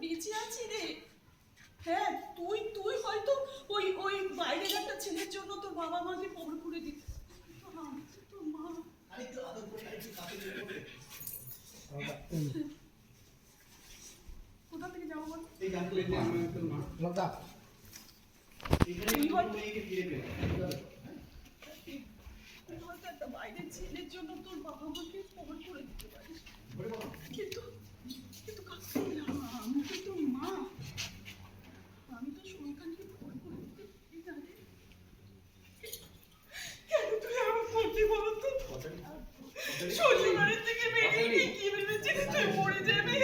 বেঁচে আছি রে। হ্যাঁ তুই তুই হয়তো ওই ওই বাইরের একটা ছেলের জন্য তোর বাবা মাকে কবর করে দিতে তোর মা কোথা থেকে যাব বল? এই গান করে লতা এখানে ফিরে পেয়ে বাইরের ছেলের জন্য তোর বাবা মাকে কবর করে দিতে পারিস কিন্তু কিন্তু আমি তো তোর মা আমি তো সন্তানকে কবর করে দিতে কেন তুই এমন করছিস বলো তো শ্বশুরবাড়ির থেকে বেরিয়ে কি ভেবেছিস তুই মরে যাবি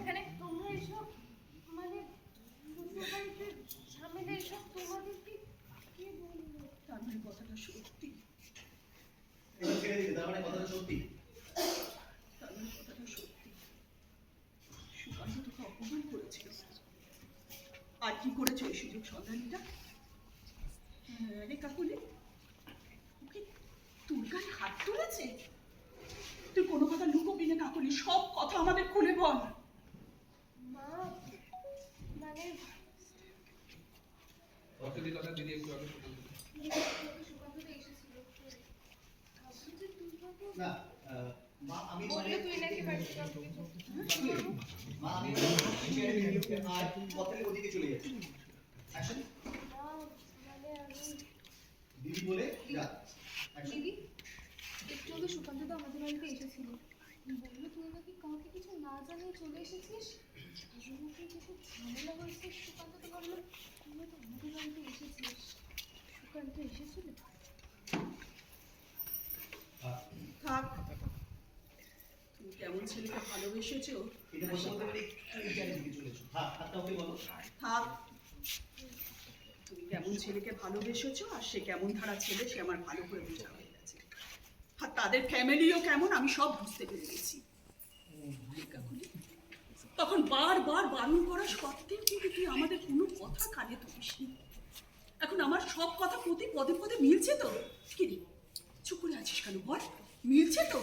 এখানে তোমরা এসব মানে শ্বশুরবাড়িতে ঝামেলা এসব তোমাদেরকে কে বলল তার কথাটা সত্যি এই ছেড়ে দিলে তার মানে কথাটা সত্যি। তার কথাটা সত্যি সুকান্ত তোকে অপমান করেছিল আর কি করেছে ওই সুযোগ সন্ধানীটা? রে কাকুলি ওকে তোর গায়ে হাত তুলেছে? তুই কোনো কথা লুকোবি না কাকুলি সব কথা আমাদের খুলে বল। মা মানে কথা দিদি একটু আগে শুনে দিল। সুকান্ত তো এসেছিল ভাবছি যে তুই বাবু না মা আমি তুই নাকি বাড়িতে সব কিছু? মা আমি আর কথালে ওদিকে চলে যাচ্ছি। অ্যাকশন মা আমি দিদি বলে যা দিদি একটু আগে সুকান্ত তো আমাদের বাড়িতে এসেছিল। বলল তুই নাকি কাউকে কিছু না জানিয়ে চলে এসেছিস? কিছু ঝামেলা হয়েছে সুকান্ত তো বলল? তুই তো আমাদের বাড়িতে এসেছিস। সুকান্ত এসেছিল? থাক। তুমি কেমন ছেলেকে ভালোবেসেছো? হ্যাঁ থাক তুমি কেমন ছেলেকে ভালোবেসেছো আর সে কেমন ধারা ছেলে সে আমার ভালো করে বোঝা হয়ে গেছে। আর তাদের ফ্যামিলিও কেমন আমি সব বুঝতে পেরে গেছি। তখন বারবার বারণ করা সত্ত্বেও কিন্তু তুই আমাদের কোনো কথা কানে তুলিসনি এখন আমার সব কথা প্রতি পদে পদে মিলছে তো? কি রে? চুপ করে আছিস কেন বল? মিলছে তো?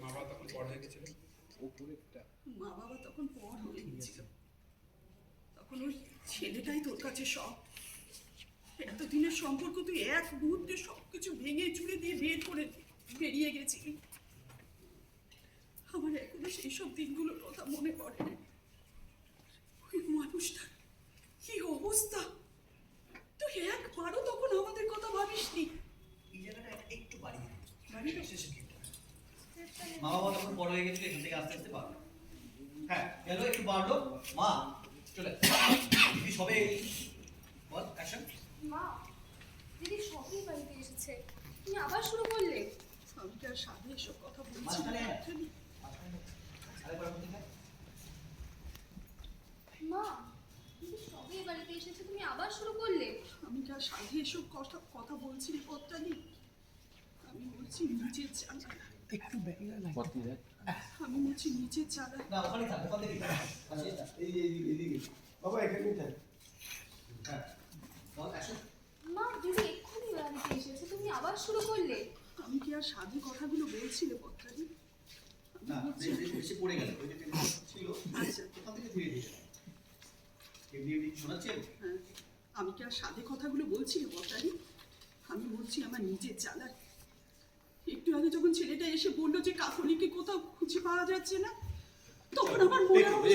মা বাবা তখন হয়ে গেছিল মা বাবা তখন পর হয়ে গেছিল তখন ওই ছেলেটাই তোর কাছে সব। এতদিনের সম্পর্ক তুই এক মুহূর্তে সবকিছু ভেঙে চুড়ে দিয়ে বের করে বেরিয়ে গেছিলি। আমার এখনও সেই সব দিনগুলোর কথা মনে পড়ে ওই মানুষটার কি অবস্থা? তুই একবারও তখন আমাদের কথা ভাবিসনি? বাড়িয়ে মা বাবা তখন বড় হয়ে গেছিল এখান থেকে আস্তে আস্তে বাড়লো হ্যাঁ গেল একটু বাড়লো। মা চলে। দিদি সবে বল অ্যাকশন মা দিদি সবই বাড়িতে এসেছে। তুমি আবার শুরু করলে। আর সাধে এসব কথা বলছি। মা বাড়িতে এসেছে তুমি আবার শুরু করলে। আমি আর সাধে এসব কথা কথা বলছি নেই আমি বলছি একটু আমি বলছি নিচের চালা না ওখানে থাক ওখান থেকে থাক। এই থাক। এই যে এইদিকে এইদিকে বাবা এখানেই থাক হ্যাঁ বল অ্যাকশন মা দিদি এক্ষুনি বাড়িতে এসেছে তুমি আবার শুরু করলে আমি কি আর সাধে কথাগুলো বলছিলে পথটানি আমি না বলছি যে- যে- পড়ে গেল ওই যে ছিল আচ্ছা। ওখান থেকে ধীরে ধীরে এমনি এমনি শোনাচ্ছেন হ্যাঁ আমি কি আর সাধে কথাগুলো বলছিলে পথটানি আমি বলছি আমার নিজের চালা একটু আগে যখন ছেলেটা এসে বলল যে কাকুলিকে কোথাও খুঁজে পাওয়া যাচ্ছে না তখন আমার মনে হয় হবে